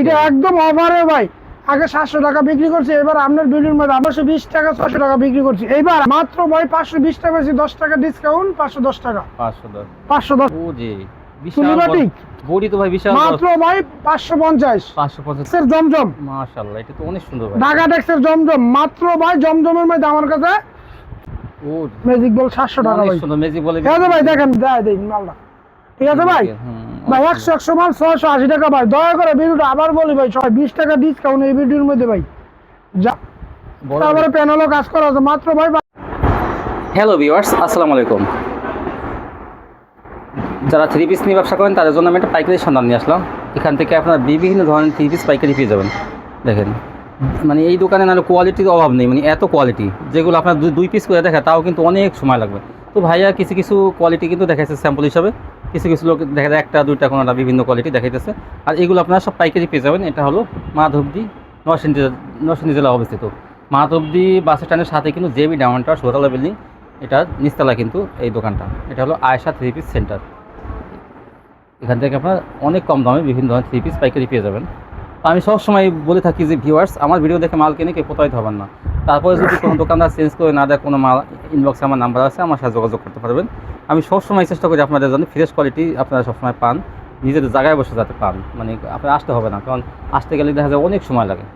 এটা একদম অফারে ভাই। আগে সাতশো টাকা বিক্রি করছি এবার আপনার বিল্ডির মধ্যে আটশো বিশ টাকা ছশো টাকা বিক্রি করছি। এইবার মাত্র ভাই পাঁচশো বিশ টাকা বেশি দশ টাকা ডিসকাউন্ট পাঁচশো দশ টাকা। পাঁচশো দশ। পাঁচশো দশ। মাত্র ভাই জমজমের মধ্যে আমার কাছে ও ম্যাজিক বল সাতশো টাকা ভাই। দেখেন ঠিক আছে ভাই? ভাই একশো একশো মাল ছয়শো আশি টাকা ভাই। দয়া করে ভিডিওটা আবার বলি ভাই ছয় বিশ টাকা ডিসকাউন্ট এই ভিডিওর মধ্যে ভাই। যা তারপরে প্যানেলও কাজ করা আছে। মাত্র ভাই হ্যালো ভিউয়ার্স আসসালামু আলাইকুম। যারা থ্রি পিস নিয়ে ব্যবসা করেন তাদের জন্য আমি একটা পাইকারি সন্ধান নিয়ে আসলাম। এখান থেকে আপনারা বিভিন্ন ধরনের থ্রি পিস পাইকারি পেয়ে যাবেন। দেখেন মানে এই দোকানে নাহলে কোয়ালিটির অভাব নেই মানে এত কোয়ালিটি যেগুলো আপনার দুই- দুই পিস করে দেখা তাও কিন্তু অনেক সময় লাগবে। তো ভাইয়া কিছু কিছু কোয়ালিটি কিন্তু দেখাচ্ছে স্যাম্পল হিসাবে। কিছু কিছু লোক দেখা যায় একটা, দুইটা, কোনোটা বিভিন্ন কোয়ালিটি দেখাইতেছে। আর এগুলো আপনারা সব পাইকারি পেয়ে যাবেন। এটা হলো মাধবদি, নরসিংদী নরসিংদী জেলা অবস্থিত। মাধবদি বাস স্ট্যান্ডের সাথে কিন্তু জেবি ডাউনটা সোতলা বিল্ডিং এটা নিচতলা কিন্তু এই দোকানটা। এটা হলো আয়সা থ্রি পিস সেন্টার এখান থেকে আপনার অনেক কম দামে বিভিন্ন ধরনের থ্রি পিস পাইকারি পেয়ে যাবেন। আমি সবসময় বলে থাকি যে ভিউয়ার্স আমার ভিডিও দেখে মাল কিনে কেউ প্রতারিত হবেন না। তারপরে যদি কোনো দোকানদার চেঞ্জ করে না দেয় কোনো মাল ইনবক্সে আমার নাম্বার আছে আমার সাথে যোগাযোগ করতে পারবেন। আমি সবসময় চেষ্টা করি আপনাদের জন্য ফ্রেশ কোয়ালিটি আপনারা সবসময় পান নিজেদের জায়গায় বসে যাতে পান। মানে আপনার আসতে হবে না কারণ আসতে গেলে দেখা যায় অনেক সময় লাগে।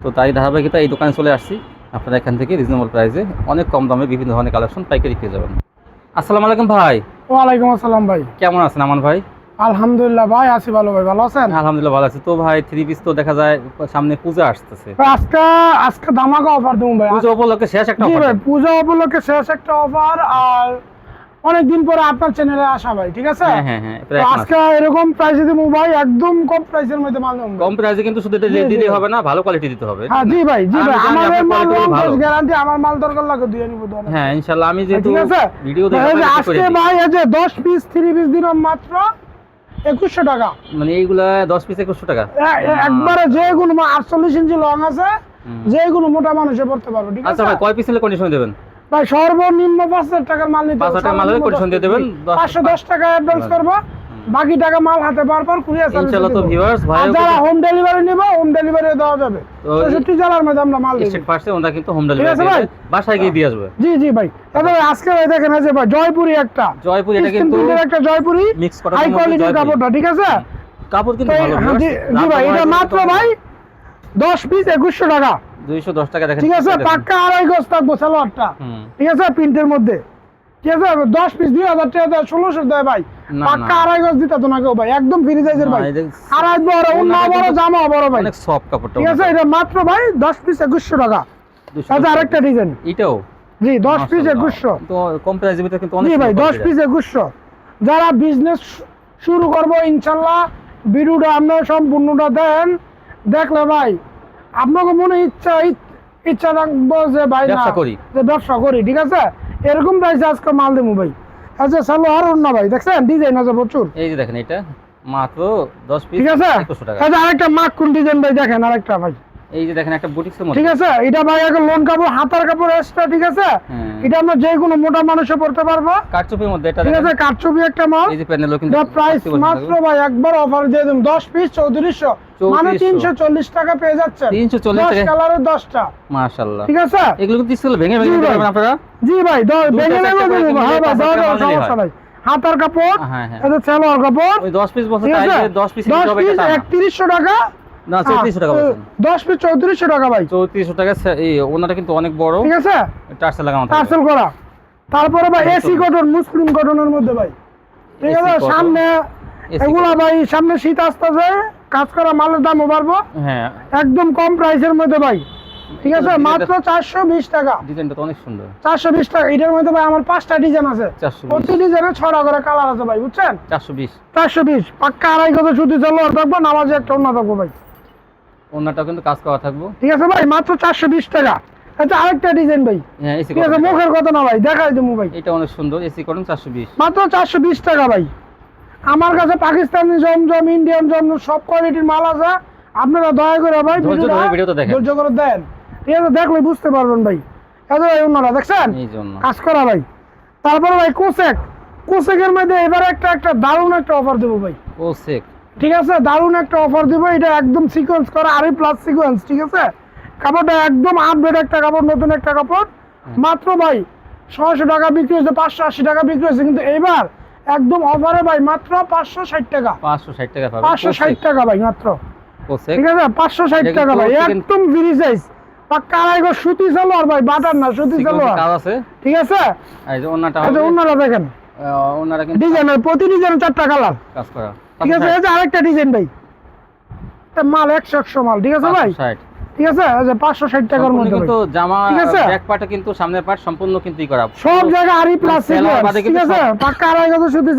তো তাই ধারাবাহিকতা এই দোকানে চলে আসছি আপনারা এখান থেকে রিজনেবল প্রাইসে অনেক কম দামে বিভিন্ন ধরনের কালেকশন পাইকারি পেয়ে যাবেন। আসসালামু আলাইকুম ভাই। ওয়ালাইকুম আসসালাম ভাই। কেমন আছেন আমান ভাই? আলহামদুলিল্লাহ ভাই আছি ভালো ভাই ভালো আছেন? আলহামদুলিল্লাহ ভালো আছি। তো ভাই থ্রি পিস তো দেখা যায় সামনে পূজা আসতেছে। আজকে আজকে ধামাকা অফার দেবো ভাই। পূজা উপলক্ষে শেষ একটা ভাই পূজা উপলক্ষে শেষ একটা অফার আর অনেকদিন পরে আপনার চ্যানেলে আসা ভাই ঠিক আছে? হ্যাঁ হ্যাঁ হ্যাঁ। আজকে এরকম প্রাইসে দেবো ভাই একদম কম প্রাইসের মধ্যে মাল দেবো কম প্রাইসে কিন্তু শুধু এটা দিলে হবে না ভালো কোয়ালিটি দিতে হবে। হ্যাঁ জি ভাই জি ভাই আমাদের মাল ভালো। গ্যারান্টি আমার মাল দরকার লাগে দুই নিব দুই হ্যাঁ ইনশাআল্লাহ আমি যেহেতু ভিডিও দেখে আজকে ভাই এই যে দশ পিস থ্রি পিস দিলাম মাত্র। একুশশো টাকা। মানে এইগুলা দশ পিস একুশশো টাকা? একবারে যে কোনো আটচল্লিশ ইঞ্চি লং আছে। যে কোনো মোটা মানুষে পড়তে পারবে ঠিক আচ্ছা আছে? ভাই কয় পিস নিলে কন্ডিশন দেবেন? ভাই সর্বনিম্ন পাঁচ হাজার টাকার মাল নিতে পাঁচ হাজার টাকার মাল condition দিয়ে দেবেন, পাঁচশো দশ টাকা অ্যাডভান্স করব। বাকি টাকা মাল হাতে পাওয়ার পর কুরিয়ার ইনশাআল্লাহ তো ভিউয়ার্স ভাই যারা হোম ডেলিভারি নেবে হোম ডেলিভারি দেওয়া যাবে। তো চৌষট্টি জেলার মধ্যে আমরা মাল দিই স্টেট ফার্স্টে ওনারা কিন্তু হোম ডেলিভারি ভাই? বাসায় গিয়ে দিয়ে আসবে। জি জি ভাই। তবে আজকে ভাই দেখেন যে ভাই জয়পুরি একটা। জয়পুর এটা কিন্তু একটা জয়পুরি মিক্স করা হাই কোয়ালিটির কাপড়টা ঠিক আছে? কাপড় কিন্তু ভালো হ্যাঁ, জি ভাই এটা মাত্র ভাই দশ পিস একুশশো টাকা। দুইশো দশ টাকা দেখেন ঠিক আছে। পাক্কা আড়াই গজ থাকব সালোয়ারটা। ঠিক আছে প্রিন্টের মধ্যে। ঠিক আছে দশ পিস দুই হাজার টাকা দেয় ষোলোশো দেয় ভাই। পাক্কা আড়াই গজ দিতে তো না কেউ ভাই একদম ফ্রি সাইজের ভাই। আড়াই বড় অন্য বড় জামা বড় ভাই। অনেক সফট কাপড়টা ঠিক আছে এটা মাত্র ভাই দশ পিস একুশশো টাকা। আচ্ছা আরেকটা ডিজাইন এটাও? জি দশ পিস একুশশো। তো কম প্রাইসের ভিতরে কিন্তু অনেক ভাই দশ পিস একুশশো। যারা বিজনেস শুরু করব ইনশাল্লাহ ভিডিওটা আপনারা সম্পূর্ণটা দেন। দেখলে ভাই আপনাকে মনে ইচ্ছা ইচ্ছা রাখব যে ভাই না, ব্যবসা করি। যে ব্যবসা করি ঠিক আছে? এরকম প্রাইসে আজকে মাল দেবো ভাই। আচ্ছা সালোয়ার আর অন্য ভাই দেখছেন? ডিজাইন আছে প্রচুর। এই যে দেখেন এটা মাত্র দশ পিস ঠিক আছে? আচ্ছা আরেকটা মাকুন ডিজাইন ভাই দেখেন আরেকটা ভাই। এই যে দেখেন একটা বুটিক্সের মধ্যে। ঠিক আছে? এটা ভাই এখন লোন কাপড় হাতার কাপড় এক্সট্রা ঠিক আছে? হ্যাঁ। এটা আমরা যে কোনো মোটা মানুষে পড়তে পারব। কারচুপির মধ্যে এটা ঠিক আছে? একটা মাল। এই যে প্যানেলও কিন্তু প্রাইস মাত্র ভাই একবার অফার দিয়ে দিন। দশ পিস চৌত্রিশশো। মানে 3400 তিনশো চল্লিশ টাকা পেয়ে যাচ্ছে 340 দশ টাকা। কালারের দশটা। মাশাআল্লাহ। ঠিক আছে? এগুলো কিন্তু স্কুলে ভেঙে ভেঙে দিতে পারবেন আপনারা? জি ভাই ভেঙে হ্যাঁ ভাই সমস্যা নাই। হাতার কাপড় হ্যাঁ হ্যাঁ। এটা সালোয়ার কাপড়। ওই দশ পিস বছর ঠিক আছে? চাইলে দশ পিস দশ হবে পিস এটা তা না। একত্রিশশো টাকা। না চৌত্রিশশো টাকা বলছেন দশ পিস চৌত্রিশশো টাকা ভাই। চৌত্রিশশো টাকা এই ওনাটা কিন্তু অনেক বড়। ঠিক আছে? টার্সেল লাগানো পার্সেল করা। তারপরে ভাই। এসি কটন মুসলিম কটনের মধ্যে ভাই। ঠিক আছে? সামনে এগুলা ভাই সামনে শীত আসতেছে কাজ করা মালের দামও বাড়বো। হ্যাঁ। একদম কম প্রাইসের মধ্যে ভাই। ঠিক আছে? মাত্র চারশো বিশ টাকা। ডিজাইনটা তো অনেক সুন্দর। চারশো বিশ টাকা। এটার মধ্যে ভাই আমার পাঁচটা ডিজাইন আছে। প্রতি ডিজাইনে ছটা করে কালার আছে ভাই বুঝছেন? চারশো বিশ। চারশো বিশ। পাক্কা আড়াই কত সুতি চলো থাকব নামাজে একটা অন্য থাকব ভাই। ওনাটাও কিন্তু কাজ করা থাকব। ঠিক আছে ভাই মাত্র চারশো বিশ টাকা। আচ্ছা আরেকটা ডিজাইন ভাই। হ্যাঁ এসি ঠিক আছে মুখের কথা না ভাই দেখাই দেবো ভাই। এটা অনেক সুন্দর এসি কটন চারশো বিশ। মাত্র চারশো বিশ টাকা ভাই। আমার কাছে পাকিস্তানি জমজম ইন্ডিয়ান জমজম সব কোয়ালিটির মাল আছে। আপনারা দয়া করে ভাই ভিডিওটা দেখেন। ধৈর্য করে দেন। ঠিক আছে দেখলে বুঝতে পারবেন ভাই। এত ভাই অন্যরা দেখছেন? এই জন্য কাজ করা ভাই। তারপরে ভাই কোসেক কোসেকের মধ্যে এবার একটা একটা দারুণ একটা অফার দেবো ভাই। ও সেক ঠিক আছে? দারুণ একটা অফার দিব। এটা একদম সিকোয়েন্স করা আরই প্লাস সিকোয়েন্স ঠিক আছে? কাপড়টা একদম আপডেট একটা কাপড় নতুন একটা কাপড়। মাত্র ভাই ছয়শো টাকা বিক্রি হয়েছে পাঁচশো আশি টাকা বিক্রি হয়েছে কিন্তু এবার একদম অফারে ভাই মাত্র পাঁচশো ষাট টাকা। পাঁচশো ষাট টাকা পাঁচশো ষাট টাকা ভাই মাত্র। ঠিক আছে? পাঁচশো ষাট টাকা ভাই একদম ফ্রি সাইজ পাক্কা আড়াই সুতি সালোয়ার ভাই বাটার না সুতি সালোয়ার। ঠিক আছে? এই যে দেখেন। কিন্তু ডিজাইনের প্রতি চারটা কালার। কাজ করা। ঠিক আছে এই যে আরেকটা ডিজাইন ভাই। মাল একশো একশো মাল ঠিক আছে ভাই? ঠিক আছে যে পাঁচশো ষাট টাকার মধ্যে কিন্তু জামা? ব্যাক কিন্তু সামনের পার্ট সম্পূর্ণ কিন্তু করা। সব জায়গায় আরি প্লাস ঠিক আছে? পাক্কা আড়াই গজ সুতি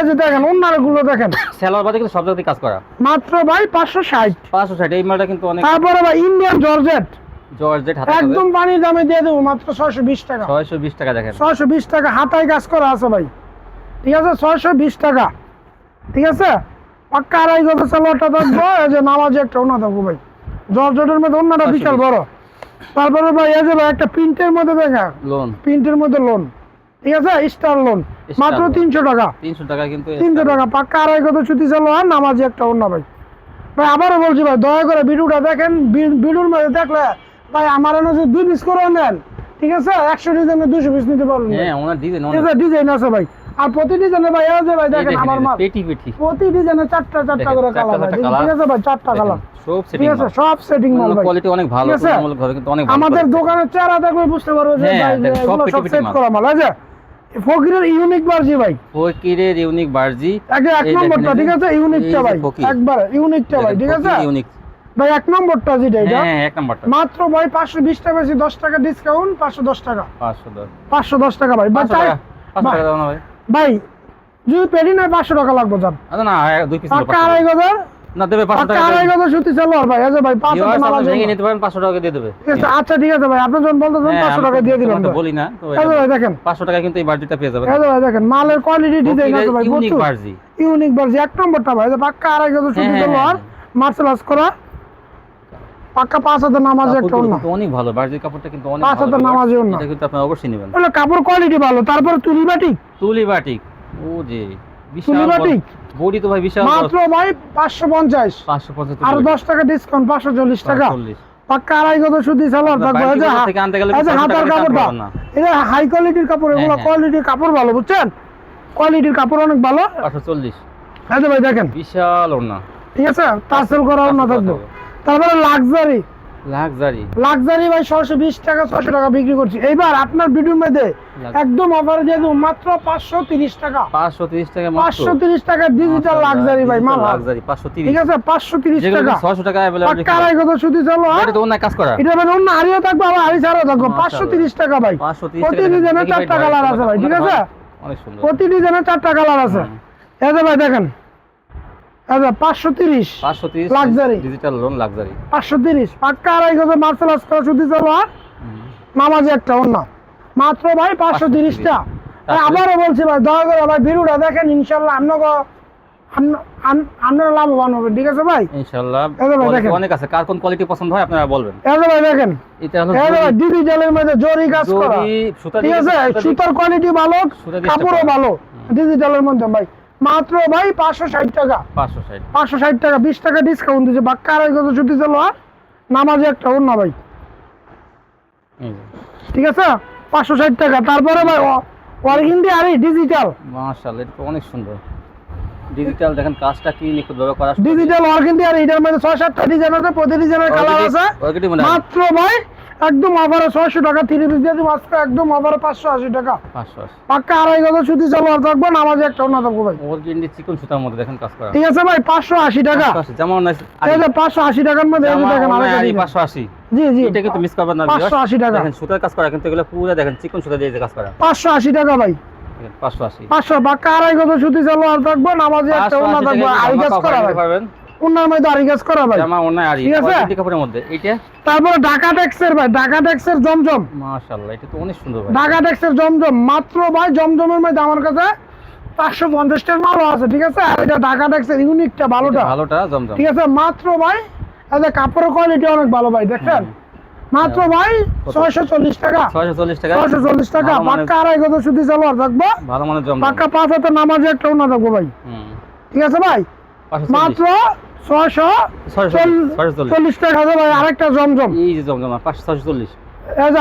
এই যে দেখেন অন্যান্যগুলো দেখেন। সেলোয়ার বাদে কিন্তু সব জায়গায় কাজ করা। মাত্র ভাই পাঁচশো ষাট। পাঁচশো ষাট এই মালটা কিন্তু অনেক তারপরে ভাই ইন্ডিয়ান জর্জেট জর্জেট হাতে একদম পানির দামে দিয়ে দেবো মাত্র ছয়শো বিশ টাকা। ছয়শো বিশ টাকা দেখেন। ছয়শো বিশ টাকা হাতায় কাজ করা আছে ভাই। ঠিক আছে ছয়শো বিশ টাকা। ঠিক আছে? পাক্কা আড়াই গজ সালোয়ারটা থাকব এই যে নামাজে একটা ওনা থাকব ভাই। জর্জেটের মধ্যে অন্যটা বিশাল বড়। তারপরে ভাই এই যে ভাই একটা প্রিন্টের মধ্যে দেখা। লোন প্রিন্টের মধ্যে লোন ঠিক আছে? স্টার লোন মাত্র তিনশো টাকা। তিনশো টাকা কিন্তু তিনশো টাকা। পাক্কা আড়াই কত ছুটি চালো আর নামাজি একটা অন্য ভাই। ভাই আবারও বলছি ভাই দয়া করে ভিডিওটা দেখেন। ভিডিওর মধ্যে দেখলে ভাই আমার যে দুই পিস করে নেন ঠিক আছে? একশো ডিজাইনে দুশো পিস নিতে পারবেন হ্যাঁ ওনার ডিজাইন ডিজাইন আছে ভাই। আর প্রতি ডিজাইনে ভাই যে ভাই দেখেন আমার মাল। পেটি পেটি। প্রতি ডিজাইনে চারটা চারটা করে কালার ঠিক আছে ভাই চারটা কালার। সব ঠিক সেটিং আছে সব সেটিং মাল ভাই। কোয়ালিটি অনেক ভালো আছে? তুলনামূলক ভাবে কিন্তু অনেক আমাদের। দোকানের চেহারা দেখলে বুঝতে পারবে যে হ্যাঁ, ভাই সব পেটি সেট মাল। করা মাল আছে ফকিরের ইউনিক বার্জি ভাই। ফকিরের ইউনিক বার্জি আগে এক নম্বরটা ঠিক আছে? ইউনিকটা ভাই। একবারে ইউনিকটা ভাই ঠিক আছে? ইউনিক ভাই এক নম্বরটা যেটা এটা হ্যাঁ এক নাম্বারটা। মাত্র ভাই পাঁচশো বিশ টাকা বেশি দশ টাকা ডিসকাউন্ট পাঁচশো দশ টাকা। পাঁচশো দশ। পাঁচশো দশ টাকা ভাই ভাই পাঁচশো তাই- টাকা পাঁচশো টাকা দাও না ভাই। ভাই যদি পেরি নয় পাঁচশো টাকা লাগবে যান। আচ্ছা না দুই পিস পাক্কা আড়াই গজার? না দেবে পাঁচশো পাক্কা টাকা আড়াই গজার সুতি চালো আর ভাই আছে ভাই পাঁচশো Viewers, টাকা আপনি লাগবে। ভেঙে নিতে পারেন পাঁচশো টাকা দিয়ে দেবে। আচ্ছা ঠিক আছে ভাই। আপনি যখন বলতেছেন হ্যাঁ, পাঁচশো টাকা দিয়ে দিলাম ভাই। বলি না এই ভাই দেখেন। পাঁচশো টাকা কিন্তু এই বার্জিটা পেয়ে যাবেন। এই ভাই দেখেন মালের কোয়ালিটি ডিজাইন আছে ভাই ইউনিক বার্জি ইউনিক বার্জি এক নম্বরটা ভাই এই যে পাক্কা আড়াই গজার সুতি হ্যাঁ, হ্যাঁ, আর মার্শাল আর্টস করা। পাক্কা পাঁচ হাজার নামাজ একটা অন্য অনেক ভালো বার্জির কাপড়টা কিন্তু অনেক পাঁচ viewers। নামাজি ওড়না। এটা কিন্তু আপনি অবশ্যই নেবেন। হলো কাপড় কোয়ালিটি ভালো তারপরে তুলি বাটি তুলি বাটিক ও যে তুলি বাটিক? বডি তো ভাই বিশাল মাত্র ভাই পাঁচশো পঞ্চাশ। পাঁচশো পঞ্চাশ আর দশ টাকা ডিসকাউন্ট পাঁচশো চল্লিশ টাকা। চল্লিশ। পাক্কা আড়াই গত সুতি সালোয়ার থাকবে এই যে থেকে আনতে গেলে এই যে হাতার কাপড়টা এটা হাই কোয়ালিটির কাপড় এগুলো হ্যাঁ। কোয়ালিটির কাপড় ভালো বুঝছেন? কোয়ালিটির কাপড় অনেক ভালো। পাঁচশো চল্লিশ। এই যে ভাই দেখেন। বিশাল ওড়না। ঠিক আছে? টার্সেল করা না থাকবে। তারপরে লাক্সারি লাক্সারি লাক্সারি ভাই ছশো বিশ টাকা ছশো টাকা বিক্রি করছি। এইবার আপনার ভিডিওর মধ্যে একদম অফারে দিয়ে দেবো মাত্র পাঁচশো তিরিশ টাকা। পাঁচশো তিরিশ টাকা পাঁচশো তিরিশ টাকা ডিজিটাল লাক্সারি ভাই মাল লাক্সারি পাঁচশো তিরিশ। ঠিক আছে পাঁচশো তিরিশ যেগুলো টাকা। ছশো টাকা অ্যাভেলেবল পাক্কা আড়াই কথা সুতি চলো এটা তো অন্য কাজ করা। এটা মানে অন্য আড়িও থাকবে আবার আড়ি ছাড়াও থাকবে। মাশাআল্লাহ। পাঁচশো তিরিশ টাকা ভাই। পাঁচশো তিরিশ প্রতি টাকা ডিজাইনে দেখি ভাই চারটা ধরেন আছে ভাই ঠিক আছে? অনেক সুন্দর। প্রতি ডিজাইনে চারটা কালার আছে। এই যে ভাই দেখেন। পাঁচশো তিরিশ। পাঁচশো তিরিশ। ডিজিটাল লোন লাক্সারি পাঁচশো তিরিশ। পাক্কা আড়াই গজে মার্শাল আর্টস করা সুতি চলো আর নামাজি একটা অন্য। মাত্র ভাই পাঁচশো তিরিশটা। আবারও বলছি ভাই দয়া করে ভাই ভিডিওটা দেখেন ইনশাল্লাহ আপনাকে আপনারা লাভবান হবে ঠিক আছে ভাই? ইনশাআল্লাহ। অনেক আছে। কার কোন কোয়ালিটি পছন্দ হয় আপনারা বলবেন। এই ভাই দেখেন। এটা হলো ডিজিটালের মধ্যে জরি কাজ করা। ঠিক আছে? সুতা সুতার কোয়ালিটি ভালো কাপড়ও ভালো। ডিজিটালের মধ্যে ভাই। মাত্র ভাই পাঁচশো ষাট টাকা। পাঁচশো ষাট। পাঁচশো ষাট টাকা বিশ টাকা ডিসকাউন্ট দিচ্ছে বাক্কা আড়াই কত ছুটি চলো আর নামাজে একটা ভাই। ঠিক আছে? পাঁচশো ষাট টাকা। তারপরে ভাই অরিগিন্ডি আরে ডিজিটাল মাশাআল্লাহ এটা অনেক সুন্দর। ডিজিটাল দেখেন কাজটা কি নিখুঁতভাবে করা ডিজিটাল অরিগিন্ডি আর এটার মধ্যে ছয় সাতটা ডিজাইন আছে প্রতি ডিজাইনের কালার আছে। হয় মাত্র ভাই একদম অফারে ছয়শো টাকা তিরিশ পিস দিয়ে দিব আজকে একদম অফারে পাঁচশো আশি টাকা। পাক্কা আড়াই গজ চলো আর থাকব নামাজে একটা অন্য থাকব ভাই। চিকন সুতার মধ্যে দেখেন কাজ করা। ঠিক আছে ভাই পাঁচশো আশি টাকা। পাঁচশো আশি এই যে পাঁচশো আশি টাকার মধ্যে এই দেখেন design। পাঁচশো আশি। জি জি। এটা কিন্তু মিস করবেন না পাঁচশো viewers। আশি টাকা। দেখেন সুতার কাজ করা কিন্তু এগুলো পুরো দেখেন চিকন সুতা দিয়ে কাজ করা। পাঁচশো আশি টাকা ভাই। দেখেন, পাঁচশো আশি। পাঁচশো পাক্কা আড়াই গজ ছুটি চলো আর থাকব নামাজে একটা অন্য থাকব। টাকায় আড়ি গাছ করা ভাই। মধ্যে করা ভাই। জামা অন্য আড়ি ঠিক আছে? কাপড়ের মধ্যে এইটা তারপরে ঢাকা ট্যাক্সের ভাই ঢাকা ট্যাক্সের জমজম। মাশাআল্লাহ এটা তো অনেক সুন্দর ভাই। ঢাকা ট্যাক্সের জমজম। মাত্র ভাই জমজমের মধ্যে আমার কাছে পাঁচশো পঞ্চাশটার মালও আছে ঠিক আছে? আর এটা ঢাকা ট্যাক্সের ইউনিকটা ভালোটা। ভালোটা জমজম। ঠিক আছে? মাত্র ভাই কাপড়ের কোয়ালিটি অনেক ভালো ভাই দেখছেন মাত্র ভাই ছয়শো চল্লিশ টাকা। ছয়শো চল্লিশ টাকা? ছয়শো চল্লিশ টাকা। পাক্কা আড়াই থাকব। ভালো জমজম। পাক্কা পাঁচ হাতে নামাজে একটা অন্য থাকব ভাই। ঠিক আছে ভাই? মাত্র ছয়শো ছয়শো চল- ছয়শো চল্লিশ। চল্লিশ টাকা আছে আরেকটা জমজম। এই যে জমজমা পাঁচশো ছয়শো চল্লিশ।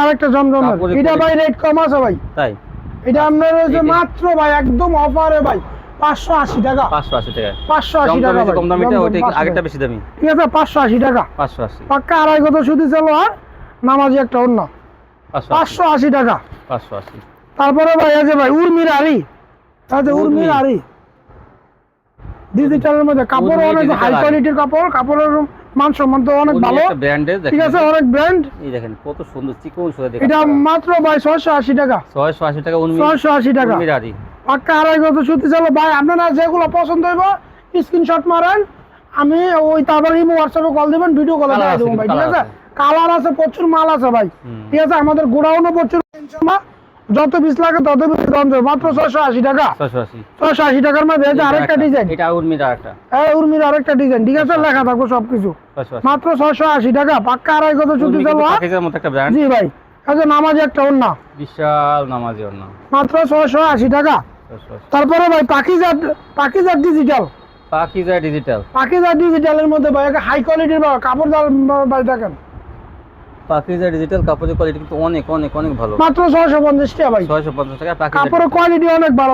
আরেকটা জমজম। এটা ভাই রেট কম আছে ভাই। তাই? এটা আপনার হচ্ছে মাত্র ভাই একদম অফারে ভাই। পাঁচশো আশি টাকা। পাঁচশো আশি টাকা। পাঁচশো আশি টাকা জমজমের যে ভাই। কম দামিটা ওইটা আগেরটা বেশি দামি? ঠিক আছে পাঁচশো আশি টাকা। পাঁচশো আশি। পাক্কা আড়াই কত চলো আর নামাজি একটা অন্য। পাঁচশো আশি। টাকা। পাঁচশো আশি। তারপরে ভাই আছে ভাই উর্মির আরি আছে উর্মি। উর্মির আরি ডিজিটালের মধ্যে কাপড় অনেক হাই কোয়ালিটির কাপড় কাপড়ের মান সম্মান তো অনেক ভালো। ঠিক আছে অনেক ব্র্যান্ড এই দেখেন কত সুন্দর চিকন সুন্দর দেখেন। এটা মাত্র ভাই ছয়শো আশি টাকা। ছয়শো আশি টাকা উনমি ছয়শো আশি টাকা। উর্মির আরি পাক্কা আড়াই গত সুতি চলো ভাই আপনারা যেগুলো পছন্দ হইব স্ক্রিনশট মারেন। আমি ওই তারপর ইমো হোয়াটসঅ্যাপে কল দিবেন ভিডিও কলে Colour দেখাই দেবো ভাই ঠিক আছে? কালার আছে প্রচুর মাল আছে ভাই। ঠিক আছে আমাদের গোডাউনও প্রচুর। যত পিস লাগে তত পিস দাম দেবে। মাত্র ছয়শো আশি টাকা। ছয়শো আশি। টাকার মধ্যে আরেকটা ডিজাইন এটা উর্মির আরেকটা। এই উর্মির আরেকটা ডিজাইন ঠিক আছে লেখা থাকব সবকিছু। মাত্র ছয়শো আশি টাকা। পাক্কা আড়াই কত উর্মি চলো জি ভাই যে নামাজি একটা অন্য বিশাল নামাজি মাত্র ছয়শো আশি টাকা। তারপরে ভাই পাকিজার পাকিজার ডিজিটাল পাকিজা ডিজিটাল পাকিজা ডিজিটালের মধ্যে ভাই হাই কোয়ালিটির কাপড় জাল ভাই দেখেন। পাকিজা ডিজিটাল কাপড়ের কোয়ালিটি কিন্তু অনেক অনেক অনেক ভালো। মাত্র ছয়শো পঞ্চাশ টাকা ভাই। ছয়শো পঞ্চাশ টাকা পাকিজা কাপড়ের কোয়ালিটি অনেক ভালো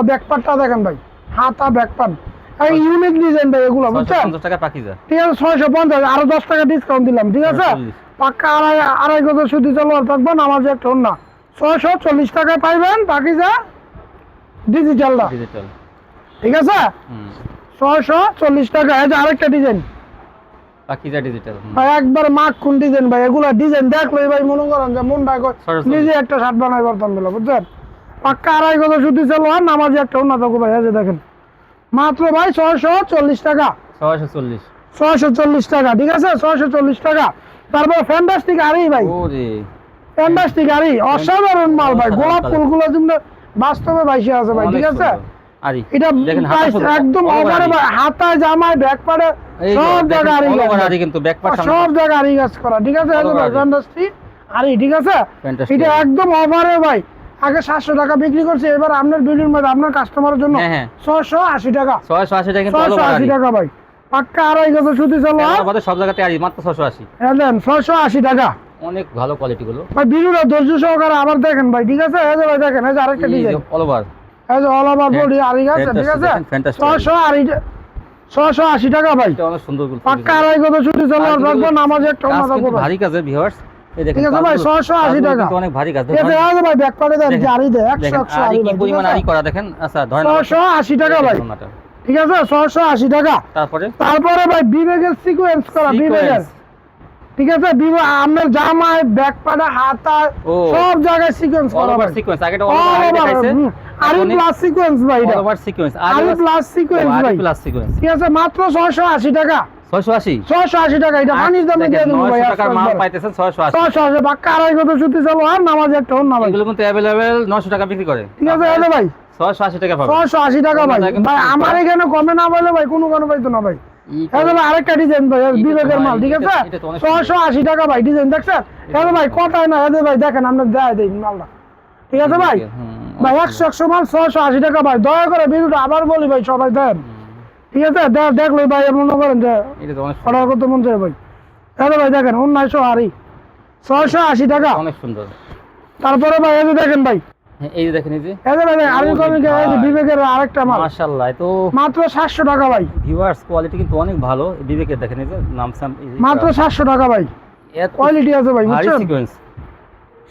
দেখেন ভাই। হাতা ইউনিক ডিজাইন ভাই এগুলো বুঝছেন? পঞ্চাশ টাকা পাকিজা ঠিক আছে ছয়শো পঞ্চাশ আরও দশ টাকা ডিসকাউন্ট দিলাম ঠিক আছে। পাক্কা আড়াই আড়াই গজ সুতি চলোয়ার থাকবেন আমার যে একটা ছয়শো চল্লিশ টাকায় পাইবেন পাকিজা ডিজিটালটা ডিজিটাল ঠিক আছে? হুম। ছয়শো চল্লিশ টাকা এই যে আরেকটা ডিজাইন পাকিজা ডিজিটাল ভাই একবার মাক কোন ডিজাইন ভাই? এগুলা ডিজাইন দেখলেই ভাই মনে করেন যে মন ভাই নিজে একটা শার্ট বানাই পারতাম বলে বুঝছেন? পাক্কা আড়াই কথা সুতি চালো আর নামাজি একটা থাকো ভাই দেখেন। মাত্র ভাই ছয়শো চল্লিশ টাকা। ছয়শো চল্লিশ। ছয়শো চল্লিশ টাকা ঠিক আছে? ছয়শো চল্লিশ টাকা। তারপর ফ্যান্টাস্টিক আরি ভাই। ফ্যান্টাস্টিক আরি অসাধারণ মাল ভাই। গোলাপ। ফুলগুলো কিন্তু বাস্তবে বাইশে আছে ভাই ঠিক আছে। আরি এটা দেখেন হাতা price ফুল- একদম all over অফারে আরি। ভাই হাতায় জামায় ব্যাক পাড়ে সব দেখেন, আরি all over গাছ। আরি কিন্তু ব্যাক পার্ট সব জায়গায় আরি গাছ করা ঠিক আছে? All আরি। ঠিক আছে? এটা একদম অফারে ভাই। আগে সাতশো টাকা বিক্রি করছে এবার আপনার বিল্ডিং মধ্যে আপনার কাস্টমারের জন্য হ্যাঁ, হ্যাঁ। আশি টাকা। ছয়শো আশি টাকা ছয়শো আশি টাকা ভাই। পাক্কা আড়াই গজ সুতি চলো আমাদের সব জায়গাতে আরি মাত্র ছয়শো আশি। দেন ছয়শো আশি টাকা। অনেক ভালো কোয়ালিটি গুলো। ভাই ভিডিওটা ধৈর্য সহকারে আবার দেখেন ভাই ঠিক আছে? এই যে ভাই দেখেন এই যে আরেকটা ডিজাইন অল ওভার এই যে অল ওভার বডি আড়ি গাছ ঠিক আছে? টাকা ভাই। এটা অনেক সুন্দরগুলো পাক্কা আড়াই গজ সুতি চলো রাখব নামাজ একটা অন্য ভারী কাজের ভিউয়ার্স এই দেখেন ঠিক আছে ভাই, 680 টাকা। অনেক ভারী কাজ ঠিক এই যে ভাই ব্যাক পাড়ে দেন দেখেন, যে আড়ি দেয় একশো দেখেন একশো আরি কি পরিমাণ আরি করা দেখেন? আচ্ছা ধরেন ছয়শো আশি টাকা ভাই। ঠিক আছে ছয়শো আশি টাকা। তারপরে? তারপরে ভাই বিবেকের সিকোয়েন্স করা বিবেকের। ঠিক আছে আপনার জামায় ব্যাক ও। সব জায়গায় সিকোয়েন্স করা ওভার সিকোয়েন্স ওভার আরি দেখাইছে। প্লাস সিকোয়েন্স ভাই এটা। ওভার সিকোয়েন্স আরি প্লাস সিকোয়েন্স ভাই। প্লাস সিকোয়েন্স ঠিক আছে মাত্র ছয়শো আশি টাকা। 680 ছয়শো আশি টাকা এটা পানির দামে দিয়ে দেবো ভাই 900 টাকার মাল পাইতেছেন 680 ছয়শো আশি বাক্কা আড়াই কত সুতি চলো আর নামাজ একটা এগুলো কিন্তু অ্যাভেলেবেল 900 টাকা বিক্রি করে। ঠিক আছে ভাই। 680 টাকা পাবেন। টাকা ভাই। ভাই আমার এখানে কমে না বলে ভাই কোনো কোনো পাইতো না ভাই। আরেকটা ডিজাইন ভাই বিবেকের মাল ঠিক আছে? ছয়শো আশি টাকা ভাই ডিজাইন দেখছেন? ভাই কথায় না? ভাই দেখেন আমরা দেয় দিই মালটা। ঠিক আছে ভাই? ভাই একশো একশো মাল ছয়শো আশি টাকা ভাই। দয়া করে আবার বলি ভাই সবাই দেন। ঠিক আছে? দে- দেখলে ভাই মনে করেন যে অর্ডার করতে মন চাই ভাই। ভাই দেখেন উন্নয়শো হারি ছয়শো আশি টাকা। অনেক সুন্দর। তারপরে ভাই এই দেখেন ভাই এই যে দেখেন এই যে। এই কমিকে এই বিবেকের আরেকটা মাল। মাশাআল্লাহ তো মাত্র সাতশো টাকা ভাই। ভিউয়ার্স কোয়ালিটি কিন্তু অনেক ভালো। বিবেকের দেখেন এই যে নাম সাম মাত্র সাতশো টাকা ভাই। এত কোয়ালিটি আছে ভাই বুঝছেন? সিকোয়েন্স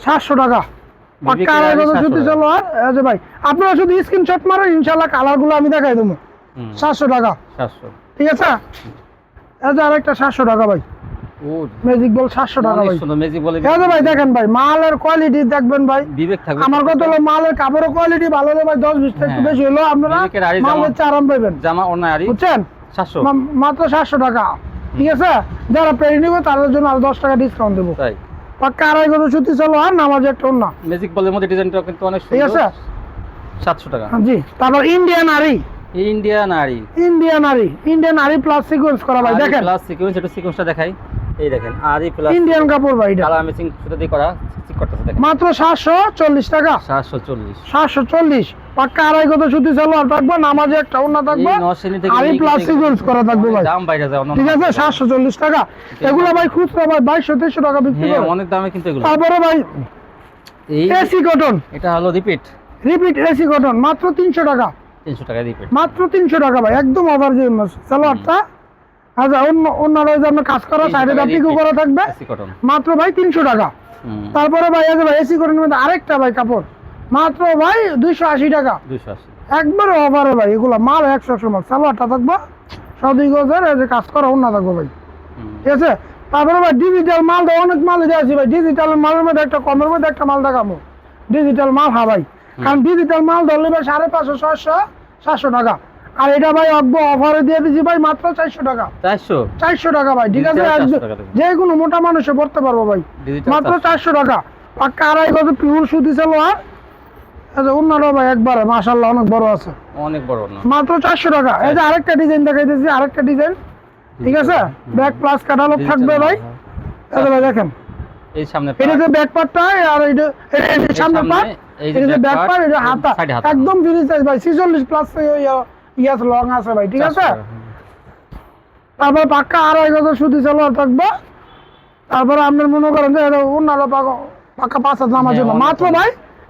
সাতশো টাকা। পাক্কা আড়াই 700 যদি। চলো আর এই যে ভাই আপনারা শুধু স্ক্রিনশট মারেন ইনশাল্লাহ কালারগুলো আমি দেখাই দেবো। হুম, সাতশো টাকা। 700 ঠিক আছে? এই যে আরেকটা সাতশো টাকা ভাই। ম্যাজিক বল সাতশো টাকা ভাই। সুন্দর ম্যাজিক বলে এই ভাই দেখেন ভাই মালের কোয়ালিটি দেখবেন ভাই। বিবেক থাকবে আমার কথা হলো মালের কাপড়ের কোয়ালিটি ভালো হলে ভাই দশ বিশ টাকা একটু। বেশি হলো আপনারা মাল হচ্ছে আরাম পাবেন জামা অন্য আরি বুঝছেন? 700 মাত্র সাতশো টাকা। ঠিক আছে? যারা পেয়ে নিবে তাদের জন্য আরও দশ টাকা ডিসকাউন্ট দেবো। তাই। পাক্কা আড়াই কথা সুতি চলো আর নামাজ একটা অন্য ম্যাজিক বলের মধ্যে ডিজাইনটা কিন্তু অনেক ঠিক আছে? 700 টাকা। জি তারপর ইন্ডিয়ান আরি ইন্ডিয়ান আরি ইন্ডিয়ান আরি ইন্ডিয়ান আরি প্লাস সিকোয়েন্স করা ভাই দেখেন। প্লাস সিকোয়েন্স একটু সিকোয়েন্সটা দেখাই। এই দেখেন প্লাস ইন্ডিয়ান কাপড় ভাই এটা। কালার ম্যাচিং সুতো দিয়ে করা ঠিক করতেছে দেখেন। মাত্র সাতশো চল্লিশ টাকা। সাতশো চল্লিশ। সাতশো চল্লিশ। পাক্কা আড়াই কত সুতি সালোয়ার থাকবে নামাজে একটা থাকবে। আর প্লাস করা থাকবে ভাই। দাম বাইরে ঠিক আছে সাতশো চল্লিশ টাকা। এগুলো ভাই খুচরা ভাই বাইশশো তেইশশো টাকা বিক্রি হ্যাঁ করে। অনেক দামে কিন্তু এগুলো। তারপরে ভাই এই এসি কটন এটা হলো রিপিট রিপিট এসি কটন মাত্র তিনশো টাকা। তিনশো টাকা রিপিট মাত্র তিনশো টাকা ভাই একদম অফার যে সালোয়ারটা। আচ্ছা অন্য অন্য রয়েছে আপনার কাজ করা সাইডে পিকো করা থাকবে? মাত্র ভাই তিনশো টাকা। তারপরে ভাই আছে ভাই এসি কটনের মধ্যে আরেকটা ভাই কাপড়। মাত্র ভাই দুইশো আশি টাকা। একবারে অফারে ভাই এগুলো মাল একশো একশো মাল। সালোয়ারটা থাকবে সবই গজের যে কাজ করা অন্য থাকবে ভাই। ঠিক আছে? তারপরে ভাই ডিজিটাল মাল তো অনেক মাল দিয়ে আছি ভাই। ডিজিটাল মালের মধ্যে একটা কমের মধ্যে একটা মাল দেখাবো। ডিজিটাল মাল হ্যাঁ ভাই। কারণ ডিজিটাল মাল ধরলে ভাই সাড়ে পাঁচশো ছয়শো সাতশো টাকা। আর এটা ভাই অব্য অফারে দিয়ে দিচ্ছি ভাই মাত্র চারশো টাকা। চারশো? চারশো টাকা ভাই ঠিক আছে? Digital 400 একদম- টাকা। দেবে। যে কোনো মোটা মানুষে পড়তে পারব ভাই। মাত্র চারশো। টাকা। পাক্কা আড়াই কত পিউর সুতি সালোয়ার আচ্ছা অন্যরা ভাই একবারে মাশাল্লাহ অনেক বড় আছে। অনেক বড় না? মাত্র চারশো টাকা। এই যে আরেকটা ডিজাইন দেখাইতেছি আরেকটা ডিজাইন ঠিক আছে? ব্যাক প্লাস ক্যাটালগ থাকবে ভাই। যে ভাই দেখেন। এই সামনে এটা যে ব্যাক পার্টটা আর এটা সামনে পার্ট এই যে এটা ব্যাক পার্ট এটা হাতা। হাতা। একদম ফ্রি সাইজ ভাই 46 প্লাস ইয়াস লং আছে ভাই ঠিক আছে? তারপর পাক্কা আড়াই গজ সুতি সালোয়ার থাকবে। তারপরে আপনার মনে করেন যে এটা অন্যান্য পাকা- পাক্কা পাঁচ হাত নামার হ্যাঁ, জন্য। মাত্র ভাই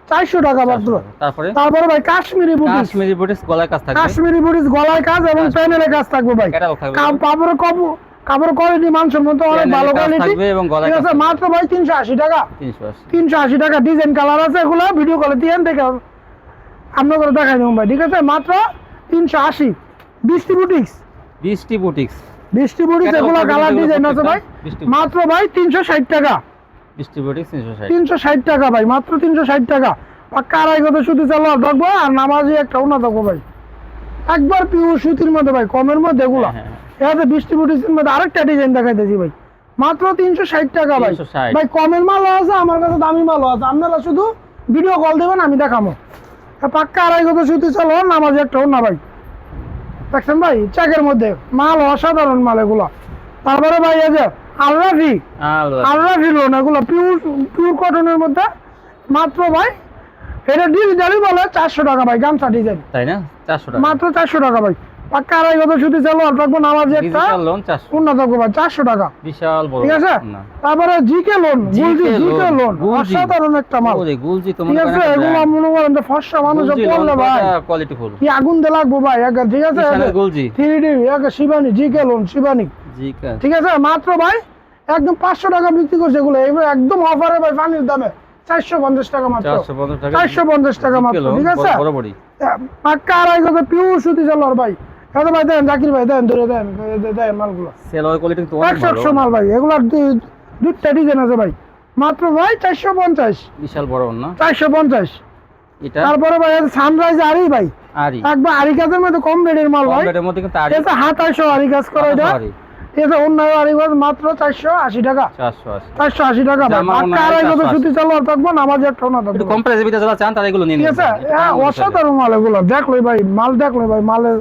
চারশো টাকা মাত্র। তারপরে? তারপরে ভাই কাশ্মীরি বুটিস। কাশ্মীরি বুটিস গলায় কাজ থাকবে। কাশ্মীরি বুটিস গলায় কাজ এবং প্যানেলে কাজ থাকবে ভাই। কাপড় কাপড় কোয়ালিটি মতো অনেক ভালো কোয়ালিটি ঠিক আছে মাত্র ভাই তিনশো আশি টাকা। তিনশো আশি। তিনশো আশি টাকা। ডিজাইন কালার আছে এগুলো ভিডিও কলে দিয়ে দেখে আপনার করে দেখাই দেবো ভাই ঠিক আছে? মাত্র তিনশো আশি। বৃষ্টি বুটিক্স? বৃষ্টি বুটিক্স। বৃষ্টি বুটিক্স এগুলো ডিজাইন আছে ভাই। মাত্র ভাই তিনশো ষাট টাকা। বৃষ্টি বুটিক্স তিনশো ষাট। টাকা ভাই মাত্র তিনশো ষাট টাকা। পাক্কা আড়াই কত সুতি চালোয়ার থাকব আর নামাজি একটা উনা থাকব ভাই। একবার পিওর সুতির মধ্যে ভাই কমের মধ্যে এগুলো। হ্যাঁ, বৃষ্টি বুটিক্সের মধ্যে আরেকটা ডিজাইন দেখাইতেছি ভাই। মাত্র তিনশো ষাট টাকা ভাই। ভাই কমের মালও আছে আমার কাছে দামি মালও আছে। আপনারা শুধু ভিডিও কল দেবেন আমি দেখাবো পাক্কা আড়াই সুতি চালো নামাজি একটা না ভাই। দেখছেন ভাই চেকের মধ্যে মাল অসাধারণ মাল এগুলো। তারপরে ভাই এই যে আলরাফি আলরাফি। লোন এগুলো পিওর পিওর কটনের মধ্যে। মাত্র ভাই এটা ডিজিটালই বলে চারশো টাকা ভাই গামছা ডিজাইন তাই না? চারশো টাকা। মাত্র চারশো টাকা ভাই। পাক্কা আড়াই সুতি চালো নামাজি একটা উন্নত চারশো। টাকা। বিশাল বড় ঠিক আছে? তারপরে জিকে লোন গুলজি জিকে লোন অসাধারণ একটা মাল। গুলজি ঠিক আছে? এগুলো মনে করেন যে ফর্সা মানুষ ভাই। কোয়ালিটি ফুল কি আগুন দিয়ে লাগবো ভাই ঠিক আছে? গুলজি। Three D Shivani GK lawn Shivani. ঠিক আছে? মাত্র ভাই একদম পাঁচশো টাকা বিক্রি করছে এগুলো। এবার একদম অফারে ভাই পানির দামে। চারশো পঞ্চাশ টাকা মাত্র। চারশো পঞ্চাশ টাকা মাত্র ঠিক আছে? পাক্কা আড়াই পিওর সুতি চালার ভাই। এটা ভাই দেন জাকির ভাই দেন ধরে দেন দেন মালগুলো। সেলর কোয়ালিটি তো অনেক ভালো। মাল ভাই দুইটা ডিজাইন আছে ভাই। মাত্র ভাই চারশো পঞ্চাশ। বিশাল বড় না? চারশো পঞ্চাশ। এটা? তারপরে ভাই সানরাইজ আরি ভাই। আরি। একবার আরি কাজের মধ্যে কম রেটের মাল ভাই। মধ্যে কিন্তু আরি। এটা আরি কাজ করে এটা। এটা অন্য আরি কাজ মাত্র চারশো আশি টাকা। চারশো আশি। চারশো আশি টাকা ভাই। জামা পাক্কা ওনার আড়াই কত 480 সুতি থাকব না আমার একটা না থাকব কম যারা চান তারা এগুলো নিয়ে ঠিক আছে? হ্যাঁ অসাধারণ মাল এগুলো। দেখল ভাই মাল দেখল ভাই মালের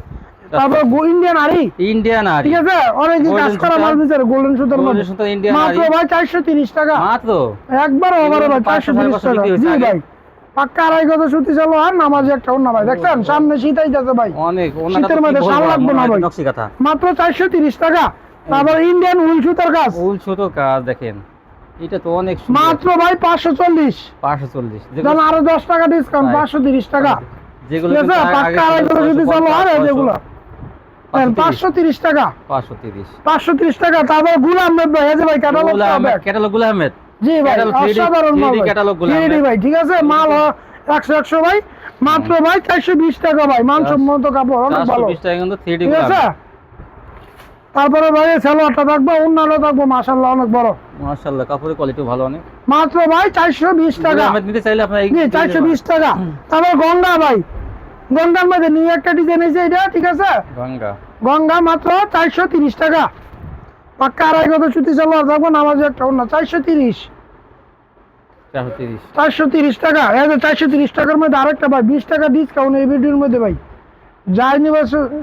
তারপর ইন্ডিয়ান আরি ইন্ডিয়ান আরি ঠিক আছে? অনেক কাজ করা মাল বিচারে গোল্ডেন সুতার মধ্যে সুতা ইন্ডিয়ান মাত্র ভাই টাকা। মাত্র? একবার ওভারে ভাই টাকা। জি ভাই। পাক্কা আড়াই কথা সুতি চালো আর নামাজি একটা অন্য ভাই। দেখছেন? সামনে শীতাই যাচ্ছে ভাই। অনেক শীতের মধ্যে বলব, লাগবে না ভাই। মাত্র চারশো তিরিশ টাকা। তারপর ইন্ডিয়ান উল সুতার কাজ। উল ছোট কাজ দেখেন। এটা তো অনেক মাত্র ভাই পাঁচশো চল্লিশ। পাঁচশো চল্লিশ। আরও দশ টাকা ডিসকাউন্ট তাই। পাঁচশো তিরিশ টাকা। যেগুলো পাক্কা আড়াই কথা সুতি চালো আর যেগুলো পাঁচশো তিরিশ। টাকা। পাঁচশো তিরিশ। পাঁচশো তিরিশ টাকা। তারপর গুল আহমেদ ভাই এই ভাই ক্যাটালগ ক্যাটালগ গুল আহমেদ জি ভাই অসাধারণ ভাই catalog গুলো 3D আমরা- ভাই ঠিক আছে? মাল একশো একশো ভাই। মাত্র ভাই চারশো বিশ টাকা ভাই। মানসম্মত কাপড় অনেক ভালো। বিশ টাকা কিন্তু থ্রি ডি ঠিক আছে? তারপরে ভাই সালোয়ারটা থাকব অন্যান্য থাকব মাসাল্লাহ অনেক বড়। মাশাআল্লাহ কাপড়ের কোয়ালিটি ভালো অনেক। মাত্র ভাই চারশো বিশ টাকা। নিতে চাইলে আপনার চারশো বিশ টাকা। তারপর গঙ্গা ভাই গঙ্গার মধ্যে নিউ একটা ডিজাইন এসে এটা ঠিক আছে? গঙ্গা। গঙ্গা মাত্র চারশো তিরিশ টাকা। পাক্কা আড়াই কত সালোয়ার থাকব নামাজ একটা অন্য। চারশো তিরিশ। চারশো তিরিশ। টাকা। এই যে চারশো তিরিশ টাকার মধ্যে আরেকটা ভাই বিশ টাকা ডিসকাউন্ট এই ভিডিওর মধ্যে ভাই। যাই নিবে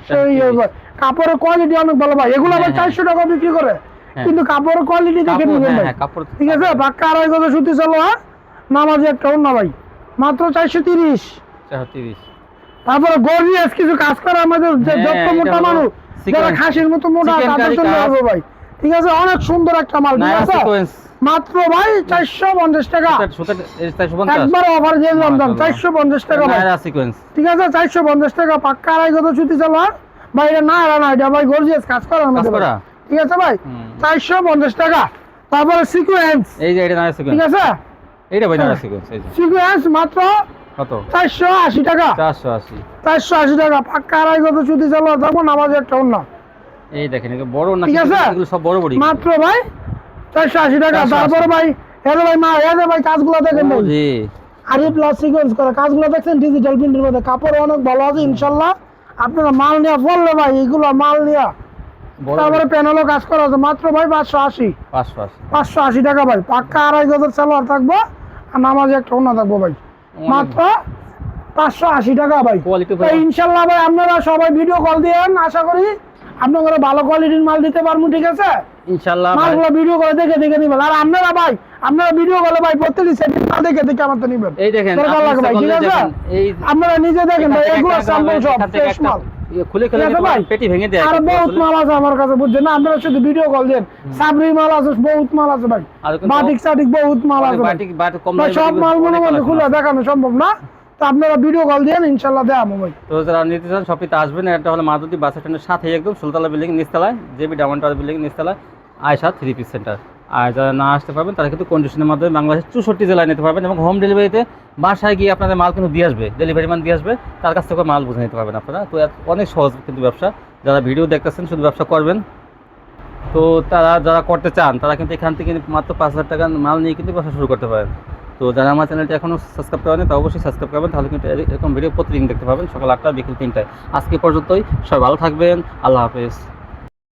সেই কাপড়ের কোয়ালিটি অনেক ভালো ভাই। এগুলো ভাই হ্যাঁ, হ্যাঁ। চারশো টাকা বিক্রি করে। হ্যাঁ। কিন্তু কাপড়ের কোয়ালিটি দেখে নেবেন ভাই। ঠিক আছে? পাক্কা আড়াই গজ সুতি চলো হ্যাঁ? নামাজি একটা অন্য ভাই। মাত্র চারশো তিরিশ। চারশো তিরিশ। তারপরে গর্জিয়াস কিছু কাজ করে আমাদের যে হ্যাঁ, যত মোটা মানুষ যারা খাসির মতো মোটা তাদের জন্য হবে ভাই। ঠিক আছে অনেক সুন্দর একটা মাল ঠিক আছে? মাত্র ভাই চারশো পঞ্চাশ টাকা। একবার অফার দিয়ে দিলাম দাম চারশো পঞ্চাশ টাকা ভাই। ঠিক আছে চারশো পঞ্চাশ টাকা পাক্কা আড়াই গজ সুতি চলো ভাই এটা না এরা না এটা ভাই গর্জিয়াস কাজ। করা। ঠিক আছে ভাই? চারশো পঞ্চাশ টাকা। তারপরে সিকুয়েন্স এই যে এটা ঠিক আছে? এইটা ভাই নাইরা হ্যাঁ। সিকুয়েন্স মাত্র কত? টাকা। চারশো আশি। চারশো আশি টাকা। পাক্কা আড়াই গজ সুতি চলো তখন আমাদের একটা অন্য। এই দেখেন এগুলো বড় না ঠিক আছে? সব বড় বড় মাত্র ভাই টাকা। 480 ভাই ভাই মা এদের ভাই কাজগুলো দেখেন ভাই। জি। আরে প্লাস সিকোয়েন্স করা কাজগুলো দেখছেন? ডিজিটাল প্রিন্টের মধ্যে। কাপড় অনেক ভালো আছে ইনশাল্লাহ। আপনারা মাল নিয়ে বললে ভাই এগুলো মাল নিয়ে। তারপরে প্যানেলও কাজ করা আছে। মাত্র ভাই পাঁচশো আশি। পাঁচশো আশি। টাকা ভাই। পাক্কা আড়াই গজের সালোয়ার থাকব আর নামাজে একটা ওনা থাকব ভাই। মাত্র পাঁচশো আশি টাকা ভাই। ইনশাল্লাহ ভাই আপনারা সবাই ভিডিও কল দিয়েন আশা করি আপনারা ভালো কোয়ালিটির মাল দিতে পারব ঠিক আছে? ইনশাল্লাহ মালগুলো ভিডিও করে দেখে দেখে নিবেন। আর আপনারা ভাই আপনারা ভিডিও কলে ভাই প্রত্যেক সেটিং না দেখে দেখে আমার তো নিবেন। এই দেখেন আপনারা নিজে দেখেন ভাই এগুলো সব ফ্রেশ মাল। খুলে খুলে? পারেন, পেটি ভেঙে দেয় আর বহুত মাল আছে আমার কাছে বুঝছেন না? আপনারা শুধু ভিডিও কল দেন সাবরি মাল আছে বহুত মাল আছে ভাই। বাটিক সাটিক বহুত মাল আছে বাটিক কম সব মাল মনে মনে খুলে দেখানো সম্ভব না। তো আপনারা ভিডিও কল দেন ইনশাল্লাহ দেখাবো ভাই। তো যারা নিতে চান শপিতে আসবেন। এটা হলো মাধুরী বাস স্ট্যান্ডের সাথে একদম সুলতালা বিল্ডিং নিচতলায় জেবি ডায়মন্ড টাওয়ার বিল্ডিং নিচতলায় আয়সা থ্রি পিস সেন্টার আর যারা না আসতে পারবেন, তারা কিন্তু কন্ডিশনের মাধ্যমে বাংলাদেশের চৌষট্টি জেলায় নিতে পারবেন এবং হোম ডেলিভারিতে বাসায় গিয়ে আপনাদের মাল কিন্তু দিয়ে আসবে ডেলিভারি মান দিয়ে আসবে, তার কাছ থেকে মাল বুঝে নিতে পারবেন আপনারা। তো অনেক সহজ কিন্তু ব্যবসা। যারা ভিডিও দেখতেছেন, শুধু ব্যবসা করবেন। তো তারা যারা করতে চান, তারা কিন্তু এখান থেকে মাত্র পাঁচ হাজার টাকার মাল নিয়ে কিন্তু ব্যবসা শুরু করতে পারেন। তো যারা আমার চ্যানেলটি এখনও সাবস্ক্রাইব করেন তা অবশ্যই সাবস্ক্রাইব করবেন, তাহলে কিন্তু এরকম ভিডিও প্রতিদিন দেখতে পাবেন, সকাল আটটা বিকেল তিনটায়। আজকে পর্যন্তই, সবাই ভালো থাকবেন, আল্লাহ হাফেজ।